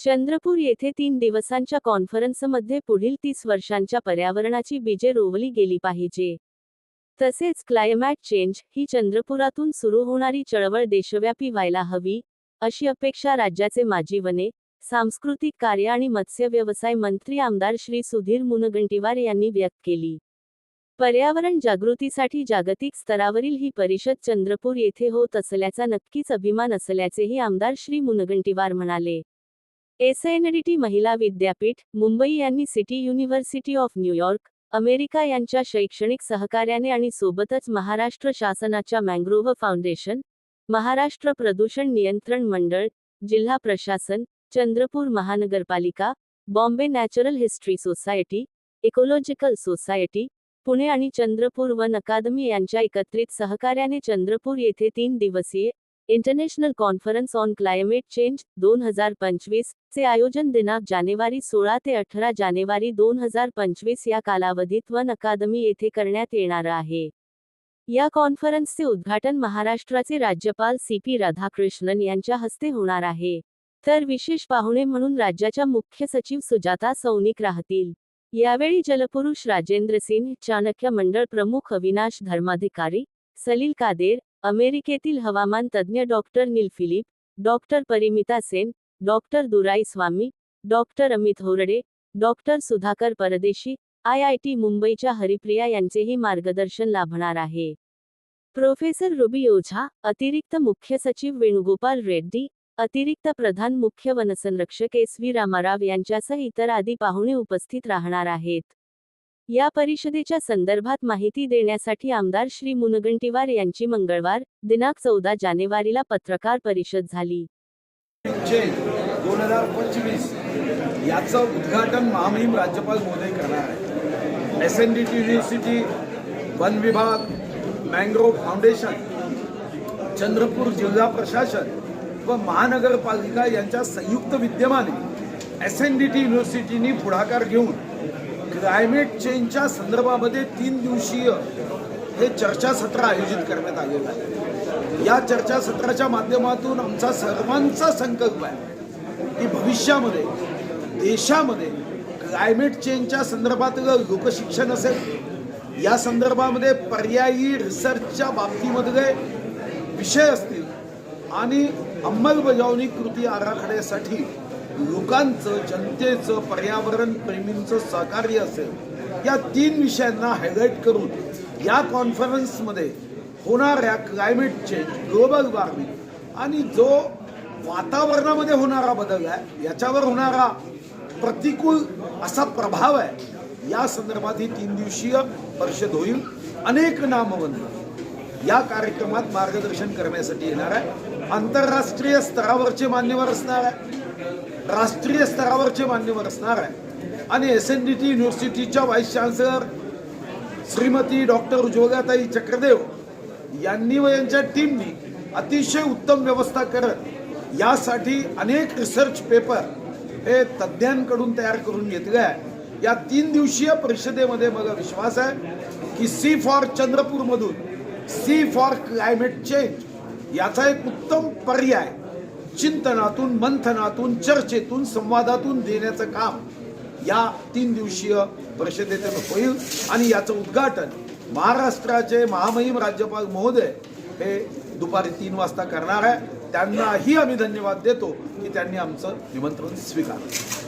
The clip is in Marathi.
चंद्रपूर येथे तीन दिवसांच्या कॉन्फरन्समध्ये पुढील तीस वर्षांच्या पर्यावरणाची बीजे रोवली गेली पाहिजे. तसेच क्लायमॅट चेंज ही चंद्रपुरातून सुरू होणारी चळवळ देशव्यापी व्हायला हवी अशी अपेक्षा राज्याचे माजी वने सांस्कृतिक कार्य आणि मत्स्य व्यवसाय मंत्री आमदार श्री सुधीर मुनगंटीवार यांनी व्यक्त केली. पर्यावरण जागृतीसाठी जागतिक स्तरावरील ही परिषद चंद्रपूर येथे होत असल्याचा नक्कीच अभिमान असल्याचेही आमदार श्री मुनगंटीवार म्हणाले. एसएनडीटी महिला विद्यापीठ मुंबई यांनी city university of New York America यांच्या शैक्षणिक सहकार्याने आणि सोबतच महाराष्ट्र शासनाच्या मँग्रोव्ह फाउंडेशन महाराष्ट्र प्रदूषण नियंत्रण मंडळ जिल्हा प्रशासन चंद्रपूर महानगरपालिका Bombay natural history society ecological society Pune आणि चंद्रपूर वन अकादमी यांच्या एकत्रित सहकार्याने चंद्रपूर येथे तीन दिवसीय international conference on climate change दोन हजार पंचवीस चे आयोजन दिनांक जानेवारी सोळा ते अठरा जानेवारी दोन हजार पंचवीस या कालावधीत वन अकादमी येथे करण्यात येणार आहे. या कॉन्फरन्सचे उद्घाटन महाराष्ट्राचे राज्यपाल सी पी राधाकृष्णन यांच्या हस्ते होणार आहे. तर विशेष पाहुणे म्हणून राज्याच्या मुख्य सचिव सुजाता सौनिक राहतील. यावेळी जलपुरुष राजेंद्र सिंह चाणक्य मंडळ प्रमुख अविनाश धर्माधिकारी सलील कादेर अमेरिकेतील हवामान तज्ज्ञ doctor Neil Philip doctor Parimita Sen doctor Durai Swami doctor Amit Horde doctor Sudhakar Pardeshi I I T मुंबईच्या हरिप्रिया यांचेही मार्गदर्शन लाभणार आहे. प्रोफेसर रुबी ओझा अतिरिक्त मुख्य सचिव वेणुगोपाल रेड्डी अतिरिक्त प्रधान मुख्य वनसंरक्षक एस व्ही रामाराव यांच्यासह इतर आदी पाहुणे उपस्थित राहणार आहेत. या परिषदेच्या संदर्भात माहिती देण्यासाठी आमदार श्री मुनगंटीवार यांची मंगळवार दिनांक चौदा जानेवारीला पत्रकार परिषद झाली. दोन हजार पंचवीस याचं उद्घाटन महामहिम राज्यपाल मोदी करणार आहे S N D T university one विभाग मँग्रोव फाउंडेशन चंद्रपूर जिल्हा प्रशासन व महानगरपालिका यांच्या संयुक्त विद्यमाने एस एन डी टी युनिव्हर्सिटीनी पुढाकार घेऊन क्लायमेट चेंजच्या संदर्भामध्ये तीन दिवसीय हे चर्चासत्र आयोजित करण्यात आलेलं आहे. या चर्चासत्राच्या माध्यमातून आमचा सर्वांचा संकल्प आहे की भविष्यामध्ये देशामध्ये क्लायमेट चेंजच्या संदर्भातलं लोकशिक्षण असेल या संदर्भामध्ये पर्यायी रिसर्चच्या बाबतीमधले विषय असतील आणि अंमलबजावणी कृती आराखड्यासाठी लोकांचं जनतेचं पर्यावरण प्रेमींचं सहकार्य असेल या तीन विषयांना हायलाईट करून या कॉन्फरन्समध्ये होणाऱ्या क्लायमेट चेंज ग्लोबल वॉर्मिंग आणि जो वातावरणामध्ये होणारा बदल आहे याच्यावर होणारा प्रतिकूल असा प्रभाव आहे या संदर्भात ही तीन दिवसीय परिषद होईल. अनेक नामवंत या कार्यक्रमात मार्गदर्शन करण्यासाठी येणार आहे. आंतरराष्ट्रीय स्तरावरचे मान्यवर असणार आहे. राष्ट्रीय स्तरावरचे मान्यवर असणार आहे. आणि S N D T युनिव्हर्सिटीच्या vice chancellor Shrimati doctor Jogatai Chakradev यांनी व यांच्या टीमनी अतिशय उत्तम व्यवस्था करत यासाठी अनेक रिसर्च पेपर हे तज्ज्ञांकडून तयार करून घेतले आहे. या तीन दिवसीय परिषदेमध्ये मला विश्वास आहे की सी फॉर चंद्रपूरमधून सी फॉर क्लायमेट चेंज याचा एक उत्तम पर्याय चिंतनातून मंथनातून चर्चेतून संवादातून देण्याचं काम या तीन दिवसीय परिषदेतून होईल. आणि याचं उद्घाटन महाराष्ट्राचे महामहिम राज्यपाल महोदय हे दुपारी तीन वाजता करणार आहे. त्यांनाही आम्ही धन्यवाद देतो की त्यांनी आमचं निमंत्रण स्वीकारलं.